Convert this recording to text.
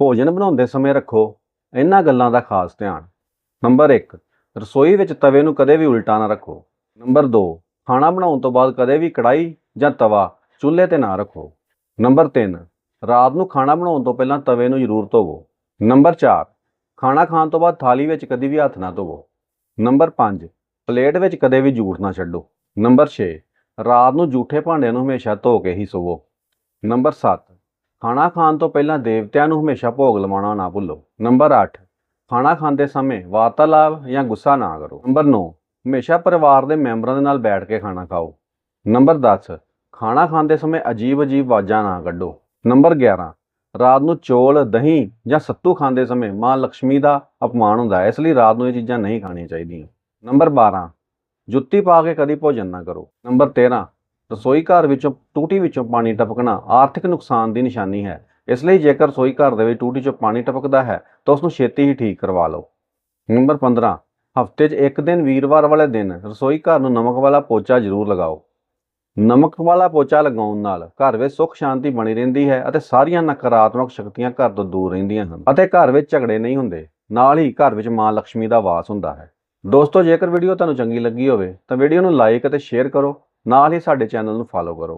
ਭੋਜਨ ਬਣਾਉਂਦੇ ਸਮੇਂ ਰੱਖੋ। ਇਹਨਾਂ ਗੱਲਾਂ ਦਾ ਖਾਸ ਧਿਆਨ। ਨੰਬਰ 1 ਰਸੋਈ ਵਿੱਚ ਤਵੇ ਨੂੰ ਕਦੇ ਵੀ ਉਲਟਾ ਨਾ ਰੱਖੋ। ਨੰਬਰ 2 ਖਾਣਾ ਬਣਾਉਣ ਤੋਂ ਬਾਅਦ ਕਦੇ ਵੀ ਕੜਾਈ ਜਾਂ ਤਵਾ ਚੁੱਲ੍ਹੇ ਤੇ ਨਾ ਰੱਖੋ। ਨੰਬਰ 3 ਰਾਤ ਨੂੰ ਖਾਣਾ ਬਣਾਉਣ ਤੋਂ ਪਹਿਲਾਂ ਤਵੇ ਨੂੰ ਜ਼ਰੂਰ ਧੋਵੋ। ਨੰਬਰ 4 ਖਾਣਾ ਖਾਣ ਤੋਂ ਬਾਅਦ ਥਾਲੀ ਵਿੱਚ ਕਦੀ ਵੀ ਹੱਥ ਨਾ ਧੋਵੋ। ਨੰਬਰ 5 ਪਲੇਟ ਵਿੱਚ ਕਦੇ ਵੀ ਜੂਠ ਨਾ ਛੱਡੋ। ਨੰਬਰ 6 ਰਾਤ ਨੂੰ ਜੂਠੇ ਭਾਂਡਿਆਂ ਨੂੰ ਹਮੇਸ਼ਾ ਧੋ ਕੇ ਹੀ ਸੋਵੋ। ਨੰਬਰ 7 ਖਾਣਾ ਖਾਣ ਤੋਂ ਪਹਿਲਾਂ ਦੇਵਤਿਆਂ ਨੂੰ ਹਮੇਸ਼ਾ ਭੋਗ ਲਵਾਉਣਾ ਨਾ ਭੁੱਲੋ। ਨੰਬਰ 8 ਖਾਣਾ ਖਾਂਦੇ ਸਮੇਂ ਵਾਰਤਾਲਾਪ ਜਾਂ ਗੁੱਸਾ ਨਾ ਕਰੋ। ਨੰਬਰ 9 ਹਮੇਸ਼ਾ ਪਰਿਵਾਰ ਦੇ ਮੈਂਬਰਾਂ ਦੇ ਨਾਲ ਬੈਠ ਕੇ ਖਾਣਾ ਖਾਓ। ਨੰਬਰ 10 ਖਾਣਾ ਖਾਂਦੇ ਸਮੇਂ ਅਜੀਬ-ਅਜੀਬ ਆਵਾਜ਼ਾਂ ਨਾ ਕੱਢੋ। ਨੰਬਰ 11 ਰਾਤ ਨੂੰ ਚੋਲ, ਦਹੀਂ ਜਾਂ ਸੱਤੂ ਖਾਂਦੇ ਸਮੇਂ ਮਾਂ ਲక్ష్ਮੀ ਦਾ ਅਪਮਾਨ ਹੁੰਦਾ ਹੈ, ਇਸ ਲਈ ਰਾਤ ਨੂੰ ਇਹ ਚੀਜ਼ਾਂ ਨਹੀਂ ਖਾਣੀਆਂ ਚਾਹੀਦੀਆਂ। ਨੰਬਰ 12 ਜੁੱਤੀ ਪਾ ਕੇ ਕਦੀ ਭੋਜਨ ਨਾ ਕਰੋ। ਨੰਬਰ 13 ਰਸੋਈ ਘਰ ਵਿੱਚੋਂ ਟੂਟੀ ਵਿੱਚੋਂ ਪਾਣੀ ਟਪਕਣਾ ਆਰਥਿਕ ਨੁਕਸਾਨ ਦੀ ਨਿਸ਼ਾਨੀ ਹੈ। ਇਸ ਲਈ ਜੇਕਰ ਰਸੋਈ ਘਰ ਦੇ ਵਿੱਚ ਟੂਟੀ 'ਚੋਂ ਪਾਣੀ ਟਪਕਦਾ ਹੈ, ਤਾਂ ਉਸ ਨੂੰ ਛੇਤੀ ਹੀ ਠੀਕ ਕਰਵਾ ਲਓ। ਨੰਬਰ 15 ਹਫ਼ਤੇ 'ਚ ਇੱਕ ਦਿਨ ਵੀਰਵਾਰ ਵਾਲੇ ਦਿਨ ਰਸੋਈ ਘਰ ਨੂੰ ਨਮਕ ਵਾਲਾ ਪੋਚਾ ਜ਼ਰੂਰ ਲਗਾਓ। ਨਮਕ ਵਾਲਾ ਪੋਚਾ ਲਗਾਉਣ ਨਾਲ ਘਰ ਵਿੱਚ ਸੁੱਖ ਸ਼ਾਂਤੀ ਬਣੀ ਰਹਿੰਦੀ ਹੈ ਅਤੇ ਸਾਰੀਆਂ ਨਕਾਰਾਤਮਕ ਸ਼ਕਤੀਆਂ ਘਰ ਤੋਂ ਦੂਰ ਰਹਿੰਦੀਆਂ ਹਨ ਅਤੇ ਘਰ ਵਿੱਚ ਝਗੜੇ ਨਹੀਂ ਹੁੰਦੇ। ਨਾਲ ਹੀ ਘਰ ਵਿੱਚ ਮਾਂ ਲక్ష్ਮੀ ਦਾ ਵਾਸ ਹੁੰਦਾ ਹੈ। ਦੋਸਤੋ, ਜੇਕਰ ਵੀਡੀਓ ਤੁਹਾਨੂੰ ਚੰਗੀ ਲੱਗੀ ਹੋਵੇ ਤਾਂ ਵੀਡੀਓ ਨੂੰ ਲਾਈਕ ਅਤੇ ਸ਼ੇਅਰ ਕਰੋ ਨਾਲ ਹੀ ਸਾਡੇ ਚੈਨਲ ਨੂੰ ਫਾਲੋ ਕਰੋ।